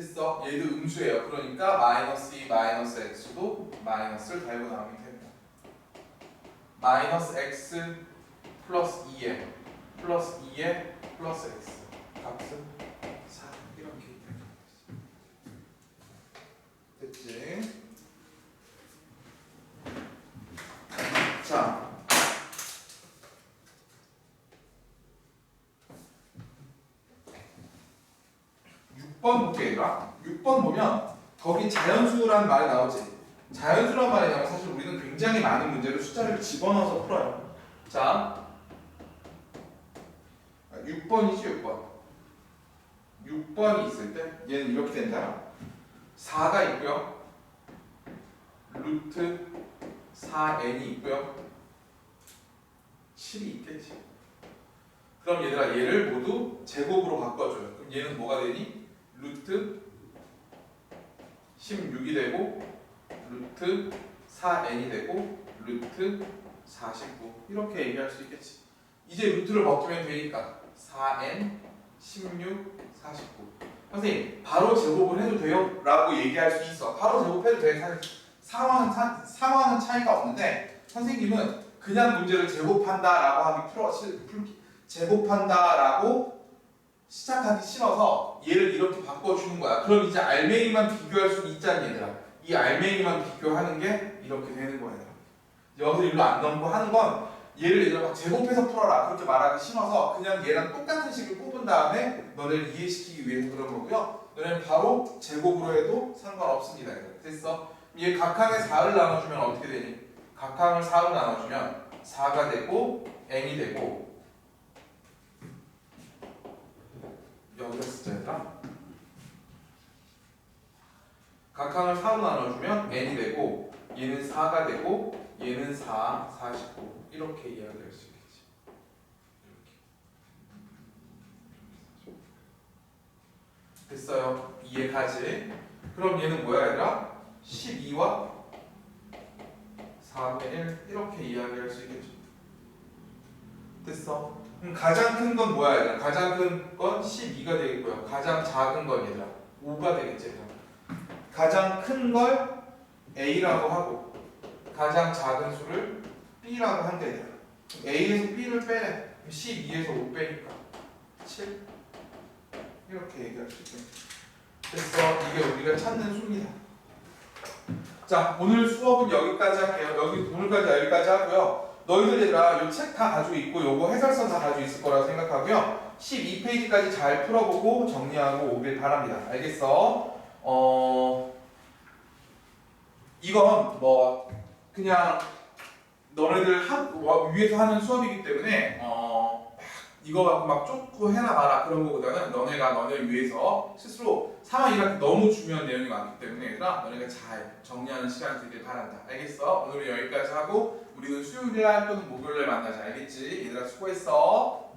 됐어. 얘도 음수예요. 그러니까 마이너스 2 마이너스 x도 마이너스를 달고 나오면 됩니다. 마이너스 x 플러스 2에 플러스 2에 플러스 x 값은 4 이렇게 됐지? 자 6번 볼게 얘들아 6번 보면 거기 자연수란 말이 나오지. 자연수란 말이 나오면 사실 우리는 굉장히 많은 문제를 숫자를 집어넣어서 풀어요. 자 6번이지 6번. 6번이 있을 때 얘는 이렇게 된다. 4가 있고요. 루트 4n이 있고요. 7이 있겠지. 그럼 얘들아 얘를 모두 제곱으로 바꿔줘요. 그럼 얘는 뭐가 되니? 루트 16이 되고 루트 4n이 되고 루트 49 이렇게 얘기할 수 있겠지. 이제 루트를 벗기면 되니까 4n 16 49 선생님 바로 제곱을 해도 돼요? 라고 얘기할 수 있어. 바로 제곱해도 돼. 사실 상황은, 차, 상황은 차이가 없는데 선생님은 그냥 문제를 제곱한다 라고 하기 풀어 제곱한다 라고 시작하기 싫어서 얘를 이렇게 바꿔주는 거야 그럼 이제 알맹이만 비교할 수 있잖니 얘들아 이 알맹이만 비교하는 게 이렇게 되는 거야 얘들아 여기서 일로 안 넘고 하는 건 얘를 얘들아 막 제곱해서 풀어라 그렇게 말하기 싫어서 그냥 얘랑 똑같은 식을 뽑은 다음에 너네를 이해시키기 위해서 그런 거고요 너네는 바로 제곱으로 해도 상관없습니다 얘들아. 됐어? 얘 각항에 4를 나눠주면 어떻게 되니? 각항을 4로 나눠주면 4가 되고 n이 되고 쓰자 얘들아 각항을 4로 나눠주면 n이 되고 얘는 4가 되고 얘는 4, 49 이렇게 이야기할 수 있겠지. 이렇게. 됐어요. 이해가지? 그럼 얘는 뭐야 얘들아? 12와 4분의 1 이렇게 이야기할 수 있겠죠 됐어. 그럼 가장 큰 건 뭐야 얘들아? 가장 큰 건 12가 되겠고요. 가장 작은 건 얘들아 5가 되겠지 얘들아. 가장 큰 걸 A라고 하고 가장 작은 수를 B라고 한대 얘들아. A에서 B를 빼래 12에서 5 빼니까 7 이렇게 얘기할 수 있겠네. 됐어. 이게 우리가 찾는 수입니다. 자 오늘 수업은 여기까지 할게요. 여기 오늘까지 여기까지 하고요 너희들 얘들아 이 책 다 가지고 있고 요거 해설서 다 가지고 있을 거라고 생각하고요 12페이지까지 잘 풀어보고 정리하고 오길 바랍니다 알겠어? 어 이건 뭐 그냥 너네들 하, 와- 위에서 하는 수업이기 때문에 어막 이거 갖고 막 쫓고 해나 봐라 그런 거보다는 너네가 너네를 위해서 스스로 상황이 이렇게 너무 중요한 내용이 많기 때문에 얘들아 너네가 잘 정리하는 시간 되길 바란다 알겠어? 오늘은 여기까지 하고 우리는 수요일날 또는 목요일날 만나자 알겠지? 얘들아 수고했어